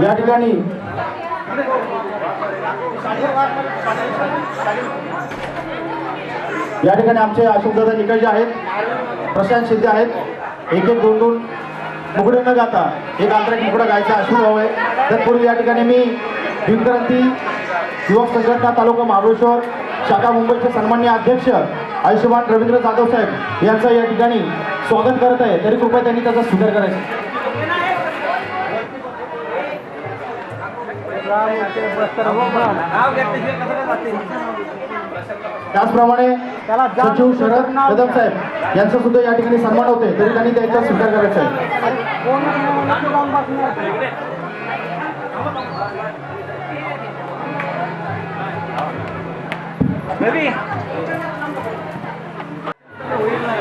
या ठिकाणी या ठिकाणी आमचे अशोकदादा निकष आहेत प्रशांत शिंदे आहेत एक एक दोन दोन मुकडे न गाता एक आंतरिक मुकडा गायचा हवं आहे तत्पूर्वी या ठिकाणी मी भीमक्रांती युवक संघटना तालुका महाबळेश्वर शाखा मुंबईचे सन्मान्य अध्यक्ष आयुष्यमान रवींद्र जाधव साहेब यांचं या ठिकाणी स्वागत करत आहे. तरी कृपया त्यांनी त्याचा स्वीकार करायचा. त्याचप्रमाणे सचिव शरद कदम साहेब यांचा सुद्धा या ठिकाणी सन्मान होते तरी त्यांनी त्यांचा स्वीकार करायचा आहे.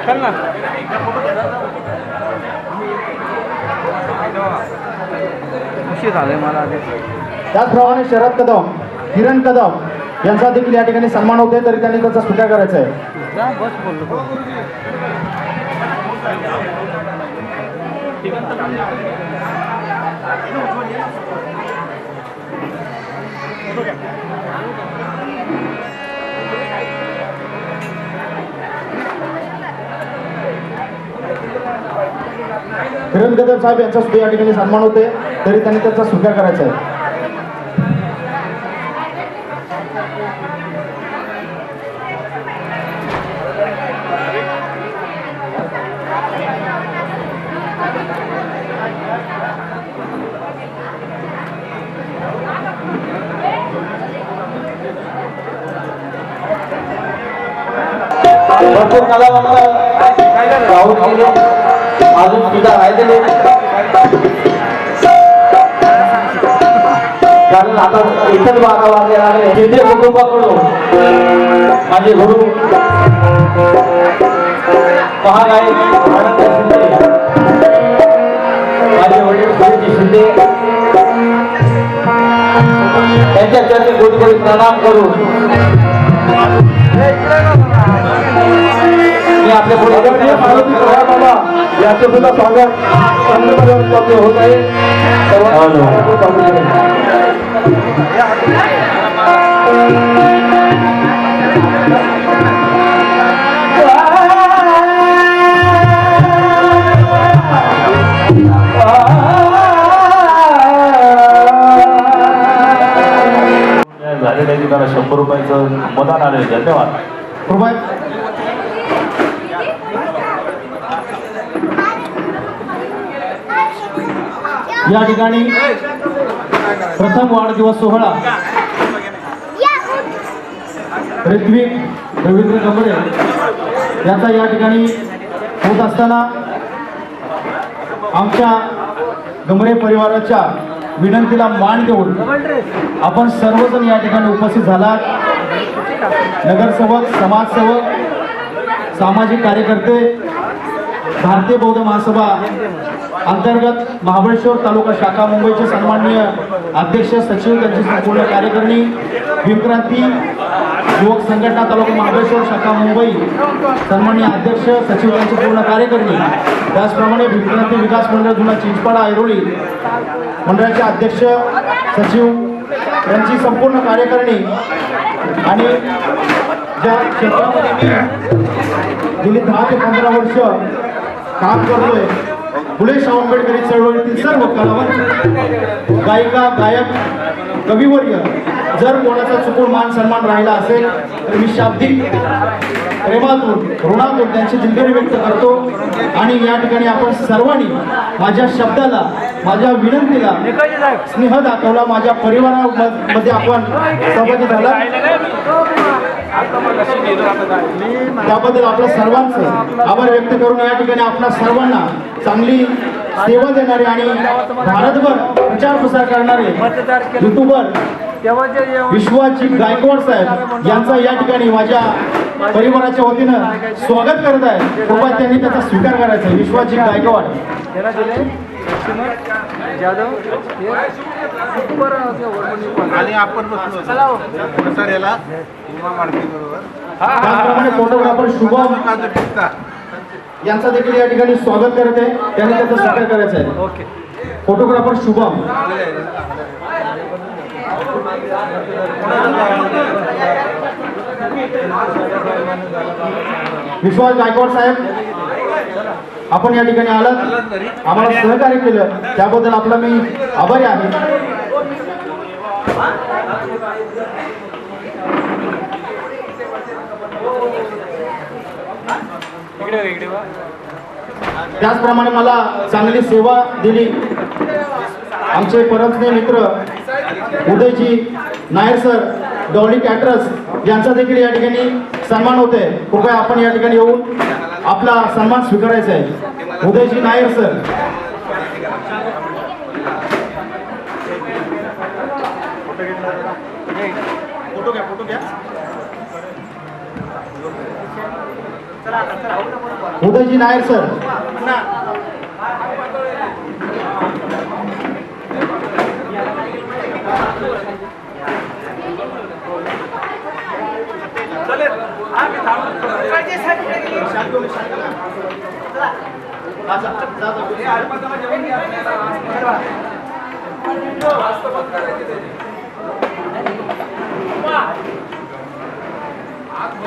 चल ना. उशीर झालाय मला त्याचप्रमाणे शरद कदम किरण कदम यांचा देखील या ठिकाणी सन्मान होते तरी त्यांनी त्याचा स्वीकार करायचा आहे. किरण कदम साहेब यांचा सुद्धा या ठिकाणी सन्मान होते तरी त्यांनी त्याचा स्वीकार करायचा आहे. भरपूर कलावंत राहून गेले. अजून सुद्धा राहिलेले कारण आता इतर बारा वाजले आले शिंदे कुटुंबाकडून माझे गुरु महागायक आनंद शिंदे माझे वडील सुरेश शिंदे त्यांच्या चरणी कोटी कोटी प्रणाम करून मी आपल्या याचे सुद्धा स्वागत. संघटनेतर्फे होत आहे. स्वागत आहे. झालेल्या ठिकाणी शंभर रुपयाचं मदान आले धन्यवाद. कृपया या ठिकाणी प्रथम वाढदिवस सोहळा. ऋत्विक रवींद्र कमरे याचा या ठिकाणी होत असताना आमच्या गमरे परिवाराच्या विनंतीला मान देऊन आपण सर्वजण या ठिकाणी उपस्थित झालात. नगरसेवक समाजसेवक सामाजिक कार्यकर्ते भारतीय बौद्ध महासभा अंतर्गत महाबळेश्वर तालुका शाखा मुंबईचे सन्माननीय अध्यक्ष सचिव त्यांची संपूर्ण कार्यकारिणी विक्रांती युवक संघटना तालुका महाबळेश्वर शाखा मुंबई सन्माननीय अध्यक्ष सचिव यांची पूर्ण कार्यकारिणी. त्याचप्रमाणे विक्रांती विकास मंडळ जुना चिंचपाडा ऐरोली मंडळाचे अध्यक्ष सचिव यांची संपूर्ण कार्यकारिणी आणि ज्या क्षेत्रामध्ये मी गेली दहा ते पंधरा वर्ष काम करतोय. फुले शाहू आंबेडकरी चळवळीतील सर्व कलावंत. गायिका गायक कविवर्य. जर कोणाचा चुकून मान सन्मान राहिला असेल तर मी शाब्दिक प्रेमातून ऋणातून त्यांची दिलगिरी व्यक्त करतो. आणि या ठिकाणी आपण सर्वांनी माझ्या शब्दाला माझ्या विनंतीला स्नेह दाखवला. माझ्या परिवारामध्ये आपण सहभागी झाला त्याबद्दल आपल्या सर्वांचं आभार व्यक्त करून या ठिकाणी आपल्या सर्वांना चांगली सेवा देणारे आणि भारतभर प्रचार प्रसार करणारे युट्यूबर विश्वाची गायकवाड साहेब यांचा या ठिकाणी माझ्या परिवाराच्या वतीनं स्वागत करत आहे. कृपया त्यांनी त्याचा स्वीकार करायचा आहे. विश्वाची गायकवाड. जाधव आणि आपण बसलो हो. याला उमा माडके बरोबर. फोटोग्राफर शुभम यांचा देखील या ठिकाणी स्वागत करत. आहे त्यांनी त्याचा स्वीकार करायचा आहे. ओके. फोटोग्राफर शुभम. विश्वास गायकवाड साहेब आपण या ठिकाणी आलात. आम्हाला सहकार्य केलं. त्याबद्दल आपला मी आभारी आहे. त्याचप्रमाणे मला चांगली सेवा दिली. आमचे परतने मित्र Udayji Nair sir Dolly caterers यांचा देखील या ठिकाणी सन्मान होते कृपया आपण या ठिकाणी येऊन आपला सन्मान स्वीकारायचा आहे. उदयजी नायर सर. फोटो घ्या फोटो घ्या उदयजी नायर सर.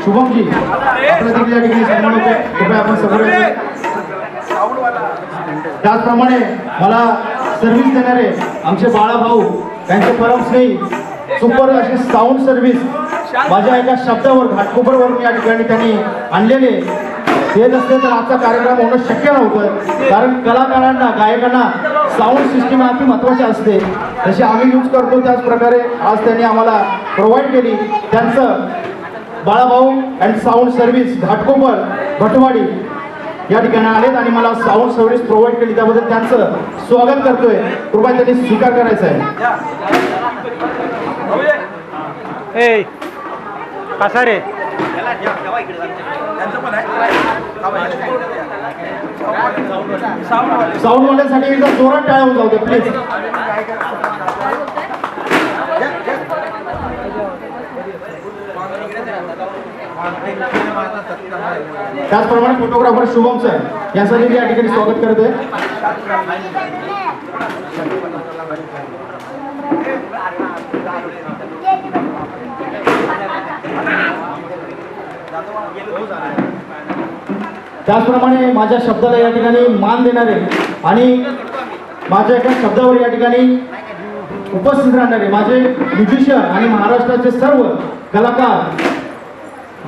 शुभमजी आपल्या या ठिकाणी सन्मान होते. कृपया आपण समोर त्याचप्रमाणे मला सर्व्हिस देणारे आमचे बाळाभाऊ त्यांचे परमस्नेही सुपर अशी साऊंड सर्व्हिस माझ्या एका शब्दावर घाटकोपरवरून या ठिकाणी त्यांनी आणलेले. ते नसते तर आजचा कार्यक्रम होणं शक्य नव्हतं. कारण कलाकारांना गायकांना साऊंड सिस्टीम अति महत्त्वाची असते. जशी आम्ही यूज करतो त्याच प्रकारे आज त्यांनी आम्हाला प्रोव्हाइड केली. त्यांचं Balabhau and sound service Ghatkopar Bhatwadi या ठिकाणी आलेत आणि मला साऊंड सर्व्हिस प्रोव्हाइड केली. त्याबद्दल त्यांचं स्वागत करतोय. कृपया त्यांनी स्वीकार करायचा आहे. ए कसा रे? साऊंड वाल्यासाठी एकदा जोरात टाळा जाऊ दे प्लीज त्याचप्रमाणे फोटोग्राफर शुभम सर यासाठी मी या ठिकाणी स्वागत करतोय. त्याचप्रमाणे माझ्या शब्दाला या ठिकाणी मान देणारे आणि माझ्या एका शब्दावर या ठिकाणी उपस्थित राहणारे माझे म्युझिशियन आणि महाराष्ट्राचे सर्व कलाकार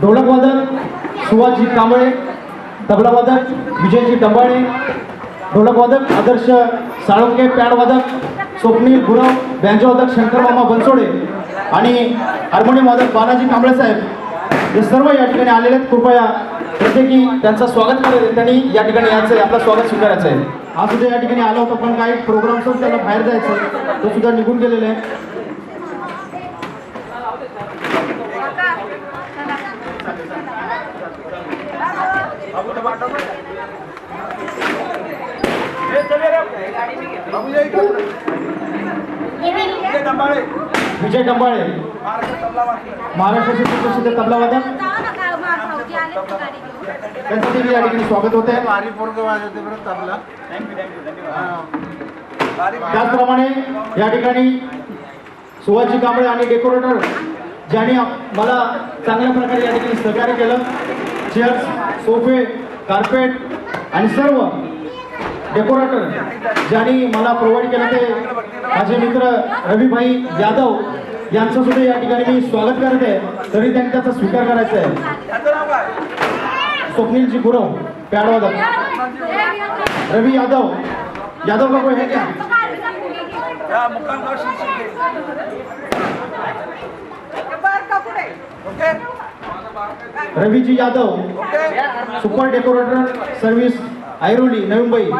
ढोलकवादक सुभाषजी कांबळे तबलावादक विजयजी डंबाळे ढोलकवादक आदर्श साळुंके पॅडवादक स्वप्नील गुरव बँजोवादक शंकरमामा बनसोडे आणि हार्मोनियम वादक बालाजी कांबळे साहेब हे सर्व या ठिकाणी आलेले आहेत. कृपया प्रत्येकी त्यांचं स्वागत करायचं त्यांनी या ठिकाणी यायचं आहे आपलं स्वागत स्वीकारायचं आहे. आज सुद्धा या ठिकाणी आलो होतो पण काही प्रोग्रामच त्याला बाहेर जायचं. तो सुद्धा निघून गेलेला आहे. विजय डंबाळे. महाराष्ट्राचे सुप्रसिद्ध तबलावादक त्यांचं देखील या ठिकाणी स्वागत होत आहे भारी पोरग वाजवते बरं तबला. त्याचप्रमाणे या ठिकाणी सुभाषजी कांबळे आणि डेकोरेटर ज्यांनी मला चांगल्या प्रकारे या ठिकाणी सहकार्य केलं. चेअर्स सोफे कार्पेट आणि सर्व डेकोरेटर ज्यांनी मला प्रोव्हाइड केलं ते माझे मित्र रविभाई यादव यांचं सुद्धा या ठिकाणी मी स्वागत करत आहे. तरी त्यांनी त्याचा स्वीकार करायचा आहे. स्वप्नीलजी गुरव पॅडवादक रवी यादव. यादव का कोई है क्या? Raviji Yadav. Super decorator service Airoli Navi Mumbai.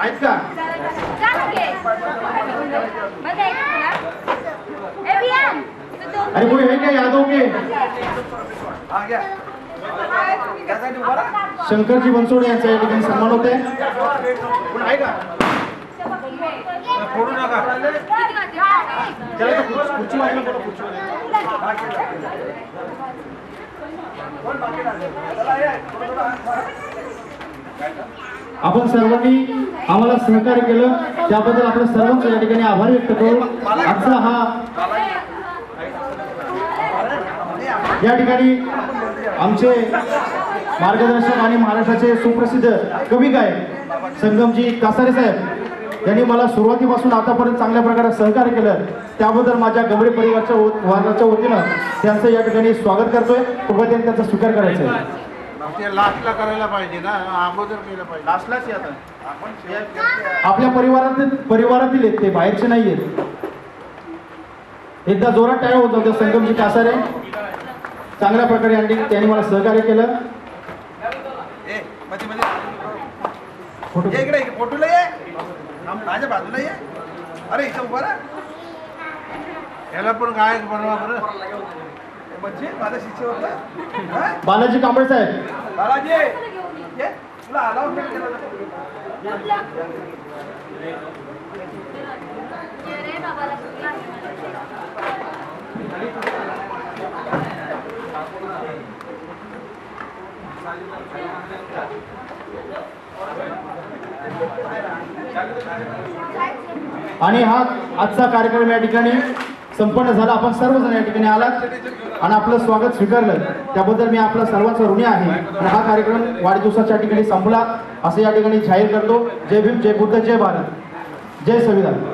आहेत का? अरे कोई है क्या यादव के? शंकरजी बनसोडे यांचा या ठिकाणी सन्मान होत. आपण सर्वांनी आम्हाला सहकार्य केलं. त्याबद्दल आपल्या सर्वांचं या ठिकाणी आभार व्यक्त करू. आजचा हा या ठिकाणी आमचे मार्गदर्शक आणि महाराष्ट्राचे सुप्रसिद्ध कवी गायक संगमजी कासारे साहेब यांनी मला सुरुवातीपासून आतापर्यंत चांगल्या प्रकारे सहकार्य केलं. त्याबद्दल माझ्या गमरे परिवारच्या व- वारणाच्या वतीनं त्यांचं या ठिकाणी स्वागत करतोय. कृपया त्यांनी त्यांचा स्वीकार करायचा आहे. लास्टला करायला पाहिजे ना? अगोदर केलं पाहिजे. लास्टलाच आपण आपल्या परिवारातील परिवारातील आहेत ते बाहेरचे नाही आहेत एकदा जोरात टाळ्या होत होत्या संगमजी कासारे. चांगल्या प्रकारे यांनी त्यांनी मला सहकार्य केलं. ये इकडे फोटोला ये माझ्या बाजूला ये. अरे इथं उभा राहा. याला पण गायक बनवा बरं. म्हणजे माझा शिष्य होता बालाजी कांबळे साहेब. बालाजी. ये तुला ना? आणि हा आजचा कार्यक्रम या ठिकाणी संपन्न झाला. आपण सर्वजण या ठिकाणी आलात आणि आपलं स्वागत स्वीकारलं. त्याबद्दल मी आपला सर्वांचा ऋणी आहे. आणि हा कार्यक्रम वाढदिवसाच्या ठिकाणी संपला. असं या ठिकाणी जाहीर करतो. जय भीम जय बुद्ध जय भारत. जय संविधान.